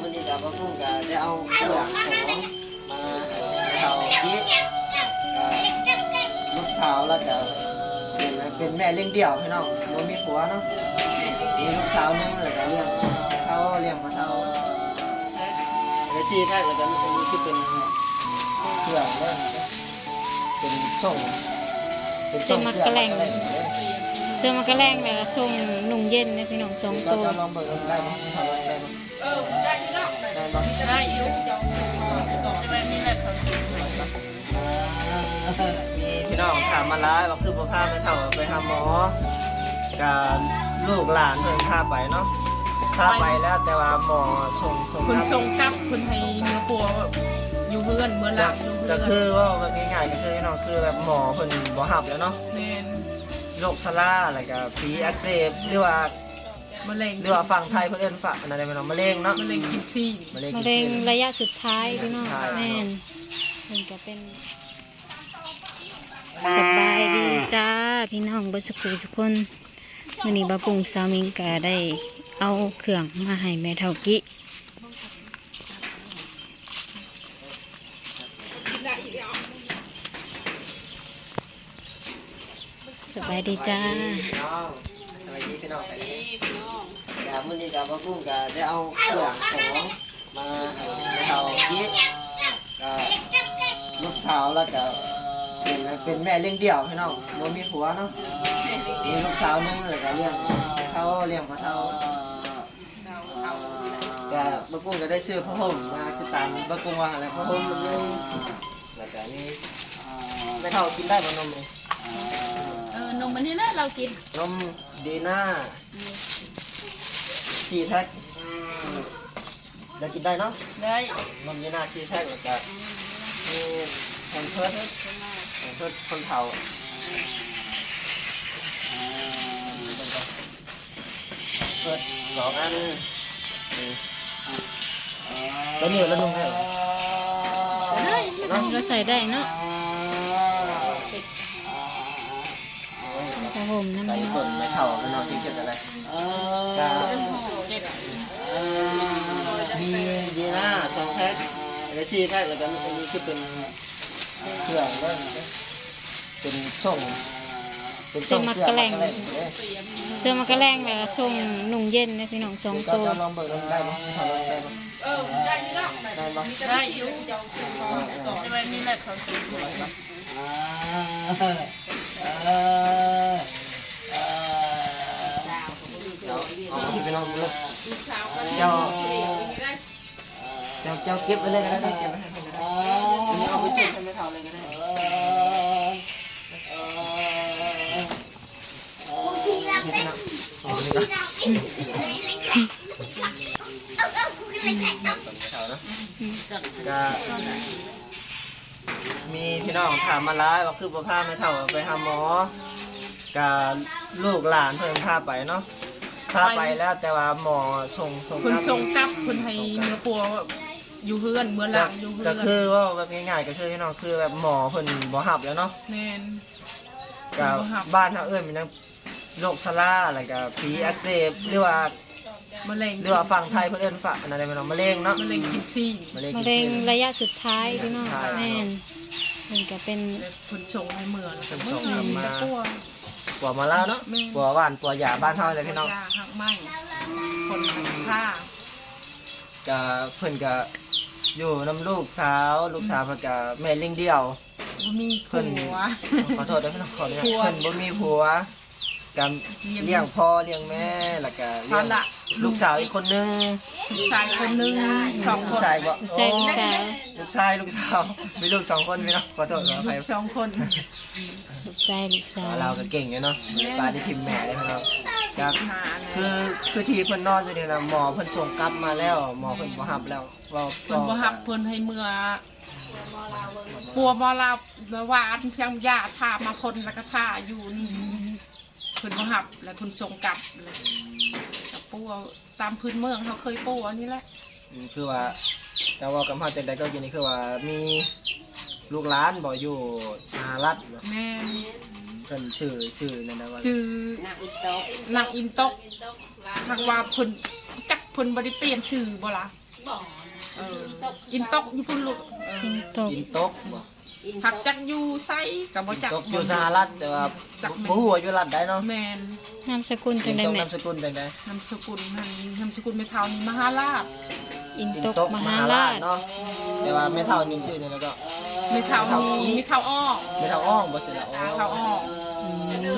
มื้อนี้กับพ่อกุ้งก็ได้เอาเครื่องของมาให้เราคิดลูกสาวแล้วก็เป็นเป็นแม่เลี้ยงเดี่ยวพี่น้องบ่มีผัวเนาะมีลูกสาวนึงแล้วก็เลี้ยงเท่าเลี้ยงมาเท่าแล้วที่แท้ก็จะมีอันนี้คือเป็นเครื่องเล่นเป็นส่งเป็นส่งเสื้อมัดแรงเสื้อมันก็แรงเลยทรงหนุ่งเย็นนะพี่น้องสองตัวลองเบิกได้ไหมทำได้ไหม เออได้ที่เนาะได้ไหมได้อยู่จะได้นี่แหละเขาสิมีพี่น้องถามมาร้ายว่าคือพ่อพาไปเท่าไปหาหมอกับลูกหลานเพิ่นพาไปเนาะพาไปแล้วแต่ว่าหมอส่งส่งคุณทรงกลับคุณให้เมื่อปัวอยู่เพื่อนเมื่อหลังอยู่เพื่ก็อนคือว่าแบบง่ายๆก็คือพี่น้องคือแบบหมอเพิ่นบ่หับแล้วเนาะ แม่นโรคซาร่าอะไรกับฝีอักเสบหรือว่า มะเร็งหรือว่าฝั่งไทยเพิ่นเอิ้นฝั่งอันนั้นได้ไหมเนาะมะเร็งเนาะมะเร็งกินซี่มะเร็งมะกินเร็งเส้นระยะสุดท้ายพี่น้องใช่แม่นมันก็เป็นสบายดีจ้าพี่น้องเบดสุขุทุกคนวันนี้บากุ้งสามิงก็ได้เอาเครื่องมาให้แม่เท่ากิสบายดีจ้าพี่น้องส วัสดีพี่น้องกันนี้กับมื้อนี้กับพ่อกุ้งก็ได้เอาเครื่องของมาให้เราคิดก็ลูกสาวแล้วก็เป็นเป็นแม่เลี้ยงเดี่ยวพี่น้องบ่มีผัวเนาะมีลูกสาวหนึงแล้วก็เลี้ยงเท่าเลี้ยงมาเท่าก็พ่อกุ้งก็ได้ซื้อผ้าห่มมาคือตามพ่อกุ้งว่าอะไรผ้าห่มมันเลยแล้วก็นี่ไม่เท่ากินได้บ่นมเลย เออนมมันนี่แหละเรากินนมดีน่าสี่แพ็คจะกินได้เนาะได้นมดีน่าสี่แพ็คแล้วก็มีแผ่นเพิร์ดแผ่นเพิร์ดคนเผาเพิร์ดสองอันนี่แล้วนี่แล้วนุ่มให้เหรอได้เนาะเราใส่ได้เนาะ ห่มน้ำใส่มันต้นไม่เท่าไม่นอนที่เกิดอะไรก็เจ็ดมีดีน่าสองแพ็คแล้วสี่แพ็คแล้วก็อันนี้คือเป็นเครื่องเล่นเป็นส่งเป็นส่งเสื้อมัดแรงเสื้อมันก็แรงเลยทรงหนุ่งเย็นนะพี่น้องสองก็ตัวจะลองเบิกได้ไหมทำได้ไหมเออได้ที่เนาะได้ไหมได้อยู่จะได้นี่แหละเขาสิเอา ไปลองดูเจ้าเจ้าเจ้าเก็บไปเลยก็ได้เก็บไปให้คนก็ได้อันนี้เอาไปจุดให้ไม่เท่าเลยก็ได้ก็มีพี่น้องถามมาร้ายว่าคือพ่พาไม่เท่าไปหาหมอกับลูกหลานเพิ่นพาไปเนาะ พาไปแล้วแต่ว่าหมอส่งส่งคุณกลับทรงกลับคุณให้เมื่อปัวอยู่เพื่อนเมื่อหก็ลังอยู่เพื่ก็อนคือว่าแบบง่ายๆก็คือพี่น้องคือแบบหมอเพิ่นบ่หับแล้วเนาะแม่นกับบ่หับบ้านเฮาเอิ้นมันยังโรคซาร่าอะไรกับฝีอักเสบหรือว่ามะเร็งหรือว่าฝั่งไทยเพิ่นเอิ้นฝั่งอันนั้นได้ไหมเนาะมะเร็งเนาะมะเร็งกินซี่มะเร็งมะกินเร็งเส้นระยะสุดท้ายพี่น้องใช่แม่นมันก็เป็นคุณทรงในเมืองเพิ่นเมื่ส่องกลับมาจะปัวปัวมาแล้วเนาะแม่ปัวหวานปัวหยาบ้านเฮาเลยพี่น้อง ยาหักไหมคนหักผ้าก็เพิ่นก็อยู่นํลูกสาวลูกสาวเพิ่นก็แม่เลี้ยงเดี่ยว บ่มีผัเพิ่นว ขอโทษด้วยพี่น้องขออนุญาตผัว เพิ่นบ่มีผัวกับเลี้ยงเลี้ยงพ่อเลี้ยงแม่แล้วก็เลี้ยงภาระลูกสาวอีกคนนึงลูกชายคนหนึงสองคลูกนชายบ่ใช่ลูกสาวลูกชายลูกสาวมีลูกสองคนพี่น้องขอโทษขออภัยลูกสองคน ลูกชายลูกสาวเราก็เก่งอยู่เนาะปลาที่ทิมแม่ได้พี่น้อง ครับหาคือคือที่เพิ่นนอนอยู่นี่นะหมอเพิ่นส่งกลับมาแล้ว หมอเพิ่นบ่รับแล้วเราเพิ่นบ่ฮับเพิ่นให้เมื่อปัวบ่ลาแบบว่าอันเพียงยาทามาพ่นแล้วก็ทาอยู่นี่เพิ่นบ่ฮับแล้วเพิ่นส่งกลับเลยกับปัวตามพื้นเมืองเขาเคยปัวนี่แหละอืมคือว่าจะเว่ากับเฮาจังไดก็อยู่นี่คือว่ามีลูกหลานบ่อยู่สหรัฐแม่น เพิ่นชื่อชื่อนั่นนะว่าชื่อนางอินตกทางว่าเพิ่นจักเพิ่นบ่ได้เปลี่ยนชื่อบ่ล่ะเอออินตกอยู่พุ่นลูกเออกินตกอินตกบ่ผักจักอยู่ไซกับบ่อินจักตกอยู่สหรัฐแต่ว่าจักแม่ผู้ว่าอยู่รัฐใดเนาะแมนนามสกุลจัอิงนได้ตกแม่นามสกุลจังได๋นามสกุลมันนามสกุลไม่เท่านี่มหาราชอินอินตกตกมมหาหาราราชชเนาะแต่ว่าไม่เท่านี่ชื่อนี่แล้วก็ไม่เท่านี่ไม่เท่าอ้อไม่เท่าอ้องบ่ใช่ละอ้เท่าองอ้อ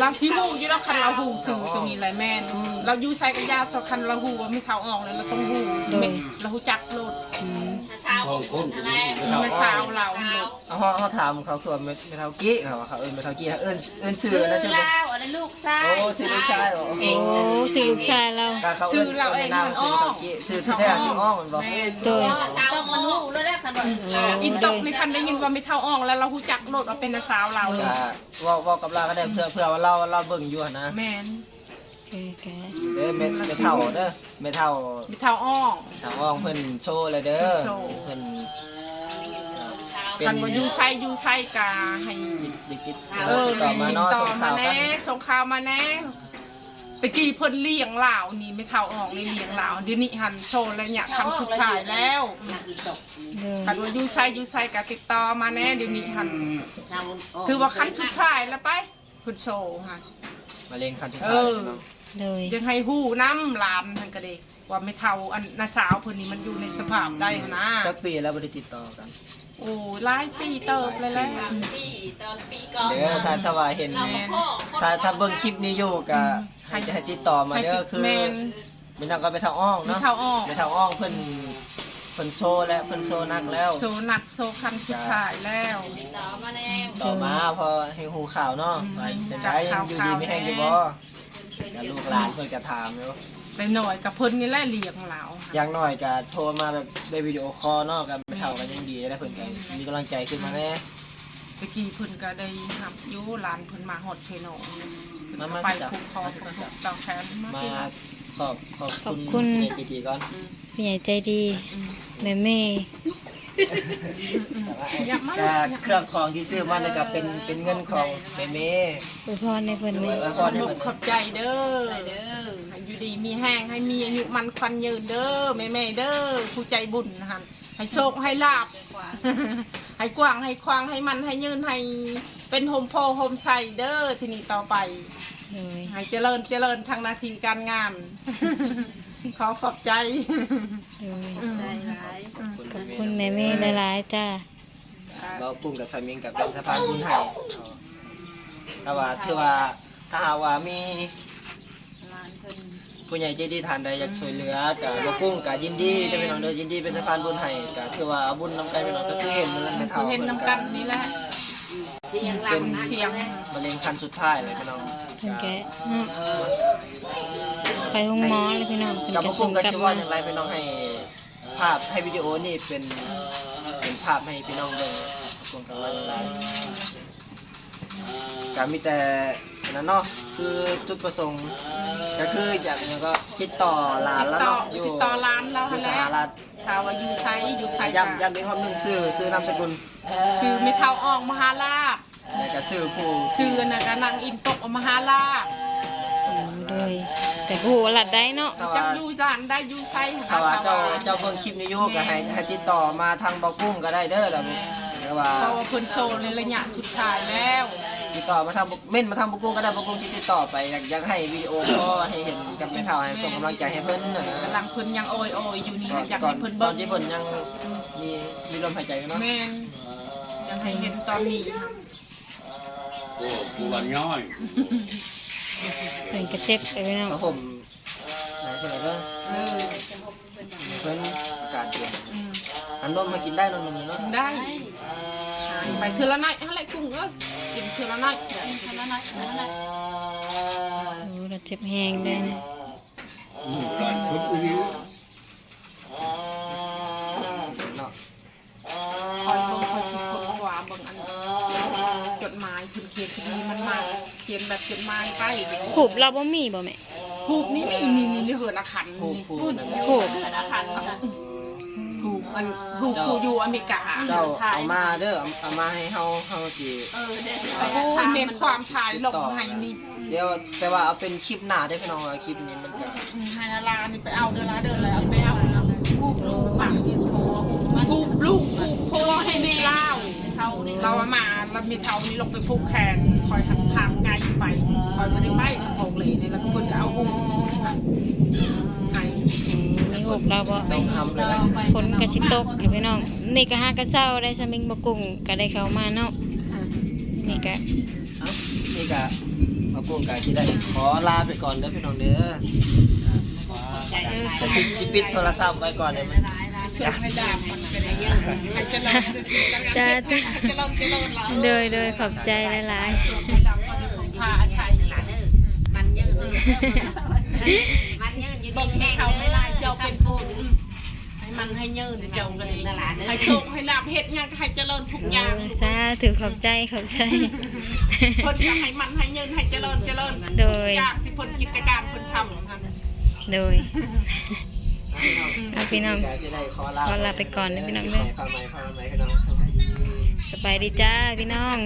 เราสิฮู้อยู่แล้วคันเราฮู้สื่อตรงนี้แหละแม่นเราอยู่ใส่กับญาติต่อคันเราฮู้ว่าไม่เท่าอ้องเลยเราต้องฮู้แม่เราฮู้จักโลด อืม ของคนไม่สาวเราโลดเอาเฮาเฮาถามเขาคือว่าไม่ไม่เท่ากี้เขาว่าเขาเอิ้นไม่เท่ากี้เอิ้นเอิ้นชื่อนะชื่อบ่อันนั้นลูกชายโอ้ชื่อลูกชายบ่โอ้สิลูกชายเราก็เขาเอิ้นเอิ้นนามชื่อไม่เท่ากี้ชื่อที่แท้ชื่ออ้องมันบ่โดยต้องมันหูแล้วแหละขนมอินตกในคันได้ยินว่าไม่เท่าอ้องแล้วเราฮู้จักโลดว่าเป็นสาวเราก็เว้าเว้ากับเราก็ได้เพื่อเพื่อว่าเราเราเบิ่งอยู่หั่นนะ แม่น โอเคเด้อเม็ดไม่เท่าเด้อไม่เท่าไม่เท่าอ้อง ทางอ้องเพิ่นโชว์เลยเด้อโชว์ เพิ่นเป็คันนว่าอยู่ไซอยู่ไซกาให้ดิกิตเออต่อมาเนาะต่อส่งมาข่าวกัแน่นส่งข่าวมาแน่ตะกี้เพิ่นเลี้ยงเหล่านี่ไม่เท่าออกในเลี้ยงเหล่าเดี๋ยวนี้หันโชว์แล้วเนี่ยคำสุดท้ายแล้วหนักอีกตกโดยคันว่าอยู่ไซอยู่ไซกะติดต่อมาแน่เดี๋ยวนี้หันทำถือว่าคันสุดท้ายแล้วไปเพิ่นโชว์ฮะ มาเล่นคันสุดเอท้ายอเนาะ โดยยังให้ฮู้น้ำหลานทันก็เด็กว่าไม่เท่าอันนาสาวเพิ่นนี่มันอยู่ในสภาพได้หั้นนะจักปีแล้วบ่ได้ติดต่อกัน โอ้หลายปีเติบเลยแหละปีตอนปีก่อนเด้อถ้าถ้าว่าเห็นแม่นถ้าถ้าเบิ่งคลิปนี้อยู่ก็ให้ให้ติดต่อมาให้เด้อติดคือแม่นไม่ต้องก็ไปทางอ้องไม่เนาะเท่าออกไปทางอ้องเพิ่นเพิ่นโชว์และเพิ่นโชว์นักแล้วโชว์หนักโชว์คันสุดท้ายแล้วต่อมาแน่ต่อมาพอให้ฮู้ข่าวเนาะอืมว่าจะจับได้ยังข่าวอยู่ดีข่าวไม่แห้งอยู่แน่บ่ก็ลูกหลานเพิ่นก็ถามอยู่ไปหน่อยกับเพิ่นนี่แหละเลี้ยงเราอย่างน้อยก็โทรมาแบบได้วิดีโอคอลเนาะกันไปเท่ากันยังดีได้เพิ่นก็มีกำลังใจขึ้นมาแน่ตะกี้เพิ่นก็ได้หับอยู่หลานเพิ่นมาฮอดเชโนเพิ่นมาก็มาไปจับผูกคอผูกตอกแขนมามาที่ขอบขอบขอบคุคุณณในพิธีก่อน ผู้ใหญ่ใจดี อืม แม่แม่อย่ามา ก็เครื่องของที่ซื้อมาเนี่ยก็เป็นเป็นเงินของแม่เมอวยพรในเพิ่นแม่อวยพขอรให้บเพิ่นขอบใจเด้อเด้อให้อยู่ดีมีแห้งให้มีอายุมันควันยืนเด้อแม่ๆเด้อผู้ใจบุญหั่นให้โชคให้ลาบ ให้กว้างให้ควางให้มันให้ยืนให้เป็นโฮมโพโฮมใส่เด้อทีนี้ต่อไป โดยให้เจริญเจริญทางหนาทีการงาน ขอขอบใจโดยใจร้ายขอบคุณแม่แม่หลายๆจ้า เราปุ่มกับสามิงกับเป็นสะพานบุญให้ถ้าว่าถือว่าถ้าหากว่ามีร้านเพิ่นผู้ใหญ่ใจดีทานใดอยากช่วยเหลือกับบ่กุ้งกับยินดีจะเป็นน้องเด้อยินดีเป็นสะพานบุญให้ก็คือว่าเอาบุญนำกันไปน้องก็คือเห็นมันไม่เท่าเห็นน้ำกันนี่แหละเสียงหลังนั่นเสียงมะเร็งขั้นสุดท้ายเลยพี่น้องเพิ่นแกะเนาะไปห้องหมอเลยพี่น้องเพิ่นกับจะบ่ส่กุ้งงก็กลับชื่อว่ามาอย่างไรพี่น้องให้ภาพให้วิดีโอนี่เป็นเป็น ภาพให้พี่น้องเบิ่งบ่กุ้งก็ว่าอย่างไรก็มีแต่อันนั้นเนาะคือจุดประสงค์ก็คืออย่างนึงก็ติดต่อหลานติดแล้วต่อเนาะอยู่ติดต่อร้านเราอหั่ยู่นสแหละหรัฐถ้าว่าอยู่ไซอยู่ไซย้ำย้ำอีกคำหนึ่งซื้อซื้อนามสกุลซื้อไม่เท่าออกมหาราชแล้วก็ซื้อผู้ซื้อน่ะก็นางอินตกมหาราชอืมโดย แต่ผู้หลัดได้เนาะถ้าจัว่ากอยู่ร้านได้อยู่ไซหั่นถ้าว่านะเจ้าเจ้าเบิ่งคลิปนี้อยู่ก็ให้ให้ติดต่อมาทางเบากุ้งก็ได้เด้อแล้วแต่ว่าเพราะว่าเพิ่นโชว์ในระยะสุดท้ายแล้วติดต่อมาทางบ่เม่นมาทางเบากุ้งก็ได้เบากุ้งสิติดต่อไปอยากอยากให้วิดีโอคอลให้เห็นกับแม่เฒ่าให้ส่งกำลังใจให้เพิ่นน่ะกำลังเพิ่นยังโอยโอยอยู่นี่ก่อนอยากก่อให้นเพิ่นตอเบิ่นงที่เพิ่นยังมีมีลมหายใจอยู่เนาะแม่นอยากให้เห็นตอนนี้ค่ะโอ้กูวันย่อย เพิ่นก็เจ็บไปพี่น้องเพราะผมไหนเพิ่นก็เออเพิ่นอากาศเปลี่ยนอืมอันนมมากินได้นมนมเนาะได้ไปเทื่อละน้อยหั่นแหละกุ้งเอ้ยกินเทื่อละน้อยเทื่อละน้อยเทื่อละน้อยโอ้เราเจ็บแหงเลยนะอืมร้านทุบอีก ขียนแบบเขียนไม้ไปผูบเราบ่มีบ่แม่ผูบนี่มีนี่นี่นี่เหินอาคันนี่พูดผูบเหินอาคันนะผูกมันผูกผูอยู่อเมริกาเจ้าเอามาเด้อเอามาให้เฮาเฮาจีเออเดี๋ยวสิไปเมมความถ่ายลงให้นี่เดี๋ยวแต่ว่าเอาเป็นคลิปหน้าได้พี่น้องคลิปนี้มันจะไฮนาลานี่ไปเอาเดินละเดินเลยเอาไปเอาลูกลูกปังยืนโทรลูกลูกโทรให้แม่เล่า เอามาเรามีเท้านี้ลงไปผูกแขนคอยหันทางไกลไปคอยไม่ได้ไปกับพงเลยนี่แล้วก็เพิ่นก็เอาหุ้มให้มีหกเราบ่ต้องทำเลยนะฝนกระชิตกอยู่พี่น้องนี่ก็หากระเซ้าได้สมิงบกุ้งก็ได้เข้ามาเนาะนี่ก็เอ้านี่ก็มากุ้งกาที่ได้ขอลาไปก่อนเด้อพี่น้องเด้อจะจิจิปิดโทรศัพท์ไว้ก่อนเลยมัน ช่วยให้ดาบมันก็ได้เยอะให้เจริญให้เจริญเจริญเจริญเราโดยโดยขอบใจหลายช่วยให้ดาบมันคงพาอาศัยมันยืดมันยืดยืดบ่งให้เขาไม่ได้เจ้าเป็นผู้ให้มันให้ยืนเจ้ากันเลยให้โชคให้ลาบเฮ็ดงานให้เจริญทุกๆอย่างเออสาธุขอบใจขอบใจเพิ่นก็ให้มันให้ยืนให้เจริญเจริญโดยอย่างที่เพิ่นกิจการเพิ่นทำค่ะโดย เอาพี่น้องกาที่ได้ขอลาขอลาไปก่อนนะพี่น้องเด้อข้าวใหม่ข้าวใหม่พี่น้องสวัสดีสบายดีจ้าพี่น้อง